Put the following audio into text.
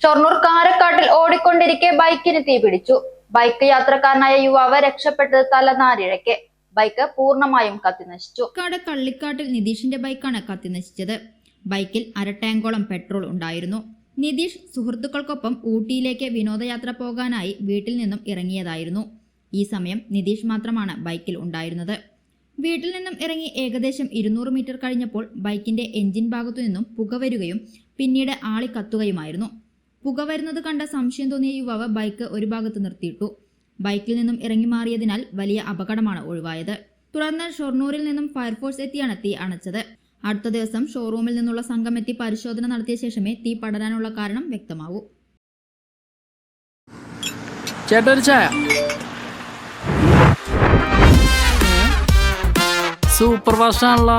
ഷൊർണൂർ കാരക്കാട്ടിൽ ഓടിക്കൊണ്ടിരിക്കെ ബൈക്കിന് തീപിടിച്ചു ബൈക്ക് യാത്രക്കാരനായ യുവാവ് രക്ഷപ്പെട്ടത് തലനാരിഴയ്ക്ക്. ബൈക്ക് പൂർണമായും കത്തിനശിച്ചു. കാട് കള്ളിക്കാട്ടിൽ നിതീഷിന്റെ ബൈക്കാണ് കത്തിനശിച്ചത്. ബൈക്കിൽ അര ടാങ്കോളം പെട്രോൾ ഉണ്ടായിരുന്നു. നിതീഷ് സുഹൃത്തുക്കൾക്കൊപ്പം ഊട്ടിയിലേക്ക് വിനോദയാത്ര പോകാനായി വീട്ടിൽ നിന്നും ഇറങ്ങിയതായിരുന്നു. ഈ സമയം നിതീഷ് മാത്രമാണ് ബൈക്കിൽ ഉണ്ടായിരുന്നത്. വീട്ടിൽ നിന്നും ഇറങ്ങി ഏകദേശം ഇരുന്നൂറ് മീറ്റർ കഴിഞ്ഞപ്പോൾ ബൈക്കിന്റെ എഞ്ചിൻ ഭാഗത്തു നിന്നും പുക വരികയും പിന്നീട് ആളി കത്തുകയുമായിരുന്നു പുക വരുന്നത് കണ്ട സംശയം തോന്നിയ യുവാവ് ബൈക്ക് ഒരു ഭാഗത്ത് നിർത്തിയിട്ടു. ബൈക്കിൽ നിന്നും ഇറങ്ങി മാറിയതിനാൽ വലിയ അപകടമാണ് ഒഴിവായത്. തുടർന്ന് ഷൊർണൂരിൽ നിന്നും ഫയർഫോഴ്സ് എത്തിയാണ് തീ അണച്ചത്. അടുത്ത ദിവസം ഷോറൂമിൽ നിന്നുള്ള സംഘം എത്തി പരിശോധന നടത്തിയ ശേഷമേ തീ പടരാനുള്ള കാരണം വ്യക്തമാവൂ. ചേട്ടൊരു ചായ. സൂപ്പർ ഫാസ്റ്റ് ആണല്ലോ